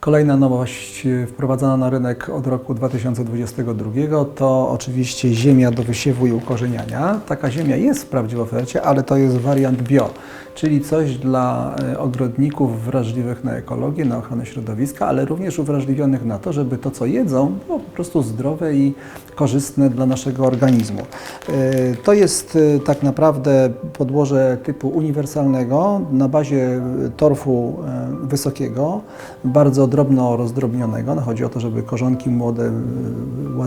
Kolejna nowość e, wprowadzana na rynek od roku 2022 to oczywiście ziemia do wysiewu i ukorzeniania. Taka ziemia jest wprawdzie w ofercie, ale to jest wariant bio, czyli coś dla e, ogrodników wrażliwych na ekologię, na ochronę środowiska, ale również uwrażliwionych na to, żeby to, co jedzą, było po prostu zdrowe i korzystne dla naszego organizmu. E, To jest tak naprawdę podłoże typu uniwersalnego na bazie torfu wysokiego, bardzo drobno rozdrobnionego. No, chodzi o to, żeby korzonki młode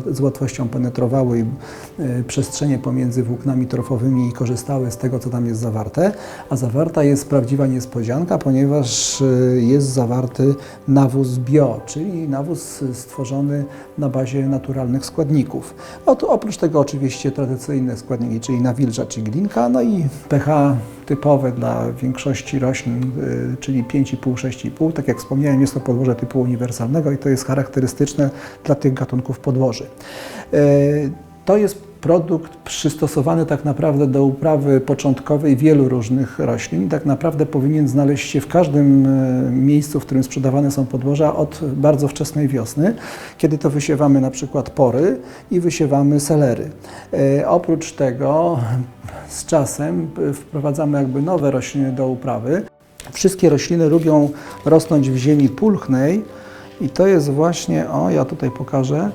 e, z łatwością penetrowały e, przestrzenie pomiędzy włóknami torfowymi i korzystały z tego, co tam jest zawarte. A zawarta jest prawdziwa niespodzianka, ponieważ e, jest zawarty nawóz bio, czyli nawóz stworzony na bazie naturalnych składników. Ot- oprócz tego oczywiście tradycyjne składniki, czyli nawilża czy glinka, no i pH typowe dla większości roślin, y, czyli 5,5-6,5. Tak jak wspomniałem, jest to podłoże typu uniwersalnego i to jest charakterystyczne dla tych gatunków podłoży. Y, To jest produkt przystosowany tak naprawdę do uprawy początkowej wielu różnych roślin. Tak naprawdę powinien znaleźć się w każdym y, miejscu, w którym sprzedawane są podłoża od bardzo wczesnej wiosny, kiedy to wysiewamy na przykład pory i wysiewamy selery. E, Oprócz tego z czasem wprowadzamy jakby nowe rośliny do uprawy. Wszystkie rośliny lubią rosnąć w ziemi pulchnej i to jest właśnie, o ja tutaj pokażę,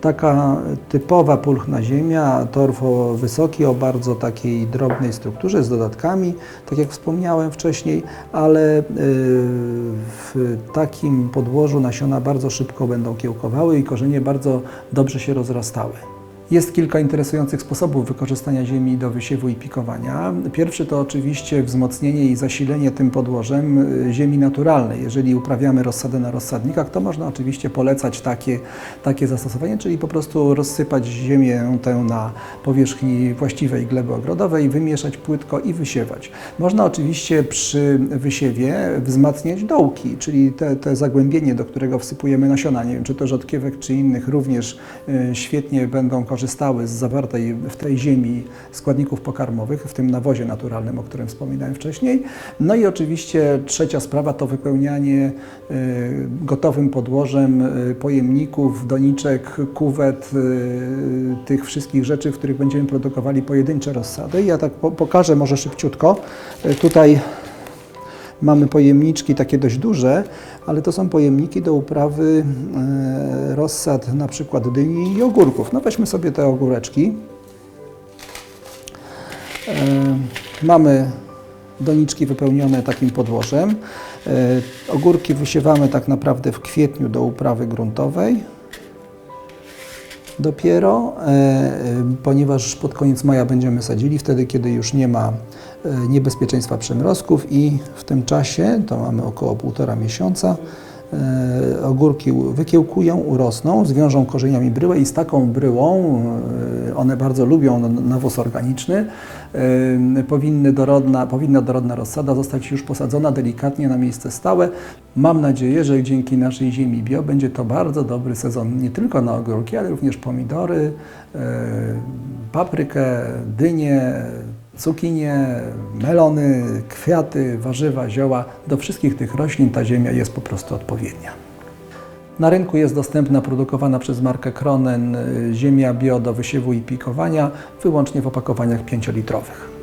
taka typowa pulchna ziemia, torfo wysoki o bardzo takiej drobnej strukturze z dodatkami, tak jak wspomniałem wcześniej, ale y, w takim podłożu nasiona bardzo szybko będą kiełkowały i korzenie bardzo dobrze się rozrastały. Jest kilka interesujących sposobów wykorzystania ziemi do wysiewu i pikowania. Pierwszy to oczywiście wzmocnienie i zasilenie tym podłożem y, ziemi naturalnej. Jeżeli uprawiamy rozsadę na rozsadnikach, to można oczywiście polecać takie, takie zastosowanie, czyli po prostu rozsypać ziemię tę na powierzchni właściwej gleby ogrodowej, wymieszać płytko i wysiewać. Można oczywiście przy wysiewie wzmacniać dołki, czyli te, te zagłębienie, do którego wsypujemy nasiona. Nie wiem, czy to rzodkiewek, czy innych również y, świetnie będą korzystały z zawartej w tej ziemi składników pokarmowych, w tym nawozie naturalnym, o którym wspominałem wcześniej. No i oczywiście trzecia sprawa to wypełnianie y, gotowym podłożem y, pojemników, doniczek, kuwet, y, tych wszystkich rzeczy, w których będziemy produkowali pojedyncze rozsady. Ja tak po, pokażę może szybciutko. Tutaj Mamy pojemniczki takie dość duże, ale to są pojemniki do uprawy e, rozsad na przykład dyni i ogórków. No weźmy sobie te ogóreczki. E, Mamy doniczki wypełnione takim podłożem. E, Ogórki wysiewamy tak naprawdę w kwietniu do uprawy gruntowej. Dopiero, e, e, ponieważ pod koniec maja będziemy sadzili, wtedy kiedy już nie ma e, niebezpieczeństwa przymrozków i w tym czasie, to mamy około półtora miesiąca, ogórki u- wykiełkują, urosną, zwiążą korzeniami bryłę i z taką bryłą, e, one bardzo lubią nawóz organiczny, e, powinny dorodna, powinna dorodna rozsada zostać już posadzona delikatnie na miejsce stałe. Mam nadzieję, że dzięki naszej ziemi bio będzie to bardzo dobry sezon nie tylko na ogórki, ale również pomidory, e, paprykę, dynie, cukinie, melony, kwiaty, warzywa, zioła. Do wszystkich tych roślin ta ziemia jest po prostu odpowiednia. Na rynku jest dostępna produkowana przez markę Kronen y, ziemia bio do wysiewu i pikowania, wyłącznie w opakowaniach 5-litrowych.